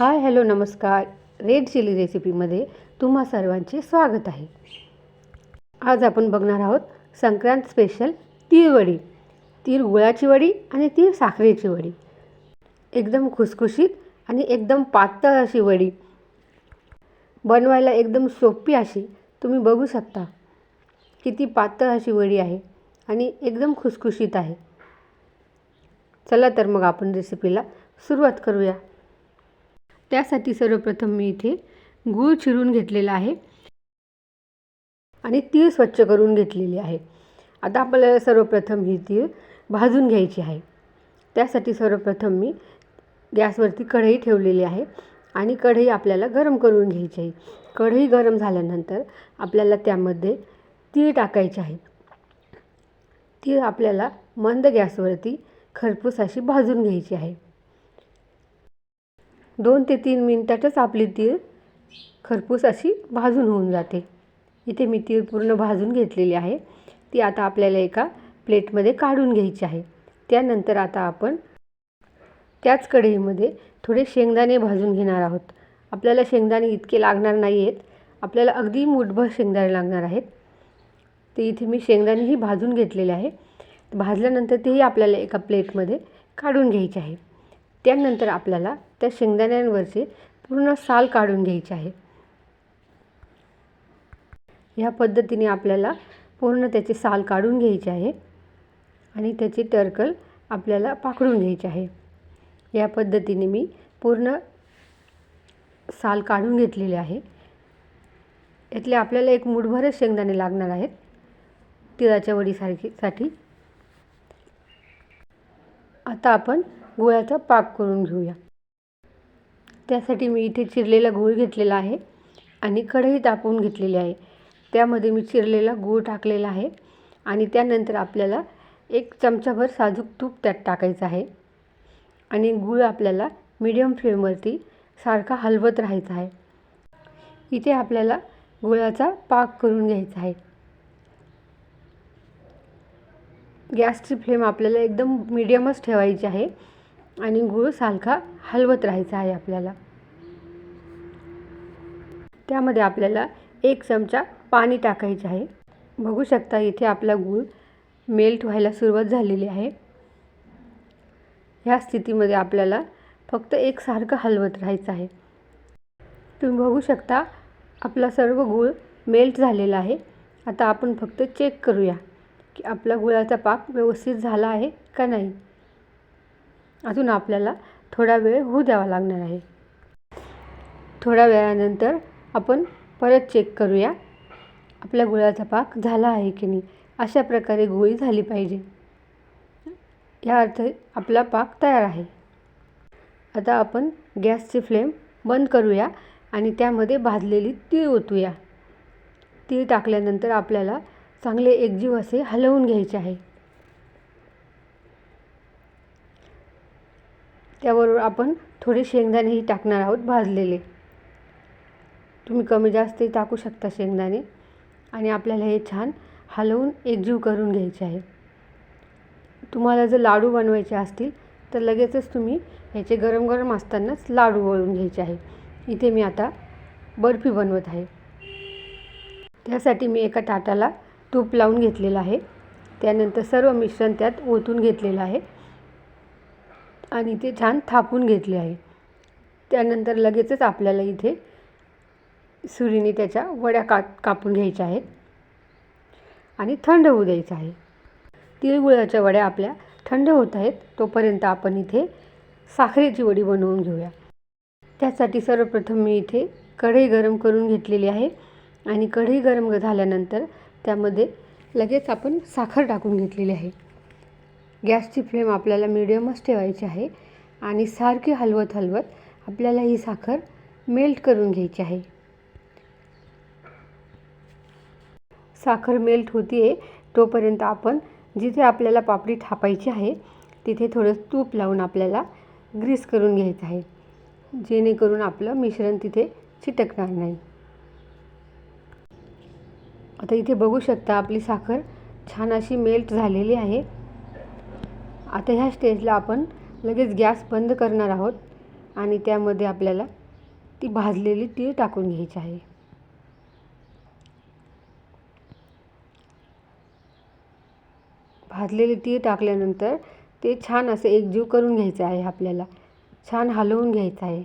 हाय hello नमस्कार. Red chilli रेसिपीमध्ये तुम्हा सर्वांचे स्वागत आहे. आज आपण बघणार आहोत संक्रांत स्पेशल तीळ वडी. तीळ गुळाची वडी आणि तीळ साखरेची वडी. एकदम खुसखुशीत आणि एकदम पातळ अशी वडी. बनवायला एकदम सोपी अशी तुम्ही बघू शकता. किती पातळ अशी वडी आहे आणि एकदम खुसखुशीत आहे. चला तर मग आपण रेसिपीला सुरुवात करूया. त्यासाठी सर्वप्रथम मी इथे गूळ चिरून घेतलेला आहे. आणि तीळ स्वच्छ करून घेतलेली आहे. आता आपल्याला सर्वप्रथम ही तीळ भाजून घ्यायची आहे. त्यासाठी सर्वप्रथम मी गॅसवरती कढई ठेवलेली आहे. आणि कढई आपल्याला गरम करून घ्यायची आहे. कढई गरम झाल्यानंतर आपल्याला त्यामध्ये तीळ टाकायचे आहे. तीळ आपल्याला मंद गॅसवरती खरपूस अशी भाजून घ्यायची आहे. दोन ते तीन मिनटातच आपली तीळ खरपूस अशी भाजून होऊन जाते. इथे मी तीळ पूर्ण भाजून घेतलेली आहे. ती आता आपल्याला एका प्लेटमध्ये काढून घ्यायची आहे. त्यानंतर आता आपण त्याच कढईमध्ये थोडे शेंगदाणे भाजून घेणार आहोत. आपल्याला शेंगदाणे इतके लागणार नाही आहेत आपल्याला अगदी मुठभर शेंगदाणे लागणार आहेत. ते इथे मी शेंगदाणेही भाजून घेतलेले आहे. भाजल्यानंतर तेही आपल्याला एका प्लेटमध्ये काढून घ्यायचे आहे. त्यानंतर आपल्याला त्या शेंगदाण्यांवरचे पूर्ण साल काढून घ्यायचे आहे. ह्या पद्धतीने आपल्याला पूर्ण त्याचे साल काढून घ्यायचे आहे आणि त्याची टर्कल आपल्याला पाकडून घ्यायची आहे. या पद्धतीने मी पूर्ण साल काढून घेतलेले आहे. यातले आपल्याला एक मुठभरच शेंगदाणे लागणार आहेत. तिळाच्या वडीसारखी साठी. आता आपण गुळाचा पाक करून घेऊया. त्यासाठी मी इथे चिरलेला गूळ घेतलेला आहे आणि कढई तापवून घेतलेली आहे. त्यामध्ये मी चिरलेला गूळ टाकलेला आहे आणि त्यानंतर आपल्याला एक चमचाभर साजूक तूप त्यात टाकायचं आहे. आणि गूळ आपल्याला मीडियम फ्लेमवरती सारखा हलवत राहायचा आहे. इथे आपल्याला गुळाचा पाक करून घ्यायचा आहे. गॅसची फ्लेम आपल्याला एकदम मीडियमच ठेवायची आहे. आणि गूळ सारखा हलवत राहायचा आहे आपल्याला. त्यामध्ये आपल्याला एक चमचा पाणी टाकायचे आहे. बघू शकता इथे आपला गूळ मेल्ट व्हायला सुरुवात झालेली आहे. ह्या स्थितीमध्ये आपल्याला फक्त एकसारखं हलवत राहायचं आहे. तुम्ही बघू शकता आपला सर्व गूळ मेल्ट झालेला आहे. आता आपण फक्त चेक करूया की आपला गुळाचा पाक व्यवस्थित झाला आहे का नाही. अजून आपल्याला थोडा वेळ होऊ द्यावा लागणार आहे. थोड्या वेळानंतर आपण परत चेक करूया आपल्या गुळाचा पाक झाला आहे की नाही? अशा प्रकारे गोळी झाली पाहिजे. या अर्थ आपला पाक तयार आहे. आता आपण गॅसची फ्लेम बंद करूया आणि त्यामध्ये भाजलेली तीळ ओतूया. तीळ टाकल्यानंतर आपल्याला चांगले एकजीव असे हलवून घ्यायचे आहे. त्याबरोबर आपण थोडे शेंगदाणेही टाकणार आहोत भाजलेले. तुम्ही कमी जास्त टाकू शकता शेंगदाणे. आणि आपल्याला हे छान हलवून एकजीव करून घ्यायचे आहे. तुम्हाला जर लाडू बनवायचे असतील तर लगेचच तुम्ही ह्याचे गरम गरम असतानाच लाडू वळून घ्यायचे आहे. इथे मी आता बर्फी बनवत आहे. त्यासाठी मी एका ताटाला तूप लावून घेतलेलं आहे. त्यानंतर सर्व मिश्रण त्यात ओतून घेतलेलं आहे. आणि ते छान थापून घेतले आहे. त्यानंतर लगेचच आपल्याला इथे सुरीने त्याच्या वड्या का कापून घ्यायच्या आहेत. आणि थंड होऊ द्यायचं आहे. तिळगुळाच्या वड्या आपल्या थंड होत आहेत. तोपर्यंत आपण इथे साखरेची वडी बनवून घेऊया. त्यासाठी सर्वप्रथम मी इथे कढई गरम करून घेतलेली आहे. आणि कढई गरम झाल्यानंतर त्यामध्ये लगेच आपण साखर टाकून घेतलेली आहे. गॅसची फ्लेम आपल्याला मिडियमच ठेवायची आहे. आणि सारखी हलवत हलवत आपल्याला ही साखर मेल्ट करून घ्यायची आहे. साखर मेल्ट होती आहे तोपर्यंत आपण जिथे आपल्याला पापडी थापायची आहे तिथे थोडं तूप लावून आपल्याला ग्रीस करून घ्यायचं आहे. जेणेकरून आपलं मिश्रण तिथे चिटकणार नाही. आता इथे बघू शकता आपली साखर छान अशी मेल्ट झालेली आहे. आता ह्या स्टेजला आपण लगेच गॅस बंद करणार आहोत आणि त्यामध्ये आपल्याला ती भाजलेली तीळ टाकून घ्यायची आहे. भाजलेली तीळ टाकल्यानंतर ते छान असं एकजीव करून घ्यायचं आहे आपल्याला. छान हलवून घ्यायचं आहे.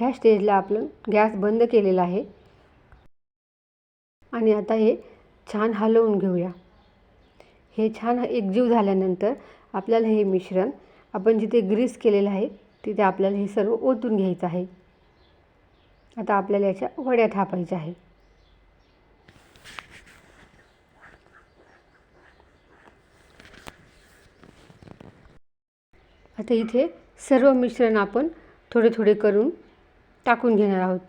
ह्या स्टेजला आपण गॅस बंद केलेला आहे. आणि आता हे छान हलवून घेऊया. हे छान एकजीव झाल्यानंतर आपल्याला हे मिश्रण आपण जिथे ग्रीस केलेलं आहे तिथे आपल्याला हे सर्व ओतून घ्यायचं आहे. आता आपल्याला याच्या वड्या थापायच्या आहे. आता इथे सर्व मिश्रण आपण थोडे थोडे करून टाकून घेणार आहोत.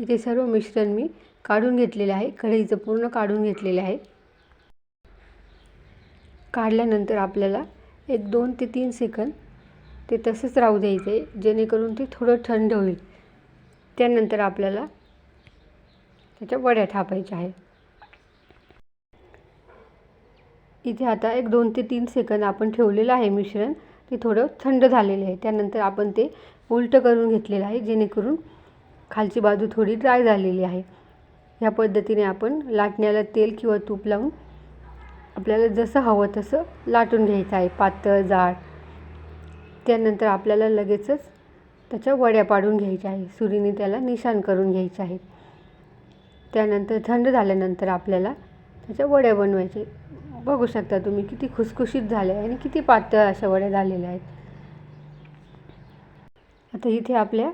इथे सर्व मिश्रण मी काढून घेतलेलं आहे कढईचं पूर्ण काढून घेतलेले आहे. काढल्यानंतर आपल्याला एक दोन ते तीन सेकंद ते तसंच राहू द्यायचं आहे जेणेकरून ते थोडं थंड होईल. त्यानंतर आपल्याला त्याच्या वड्या थापायच्या आहे इथे आता एक दोन ते तीन सेकंद आपण ठेवलेलं आहे मिश्रण. ते थोडं थंड झालेलं आहे. त्यानंतर आपण ते उलटं करून घेतलेलं आहे जेणेकरून खालची बाजू थोडी ड्राय झालेली आहे. ह्या पद्धतीने आपण लाटण्याला तेल किंवा तूप लावून आपल्याला जसं हवं तसं लाटून घ्यायचं आहे पातळ जाड. त्यानंतर आपल्याला लगेचच त्याच्या वड्या पाडून घ्यायच्या आहे सुरीने त्याला निशाण करून घ्यायचे आहे त्यानंतर थंड झाल्यानंतर आपल्याला त्याच्या वड्या बनवायचे. बघू शकता तुम्ही किती खुसखुशीत झाले आणि किती पातळ अशा वड्या झालेल्या आहेत. आता इथे आपल्या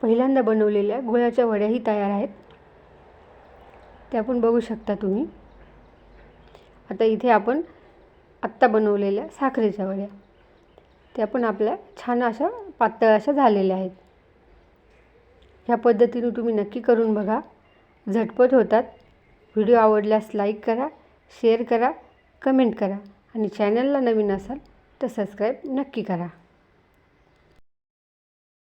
पहिल्यांदा बनवलेल्या गुळाच्या वड्याही तयार आहेत. त्या पण बघू शकता तुम्ही. आता इथे आपण आत्ता बनवलेल्या साखरेच्या वड्या. त्या पण आपल्या छान अशा पातळ अशा झालेल्या आहेत. ह्या पद्धतीने तुम्ही नक्की करून बघा. झटपट होतात. व्हिडिओ आवडल्यास लाईक करा शेअर करा कमेंट करा आणि चॅनलला नवीन असाल तर सबस्क्राईब नक्की करा.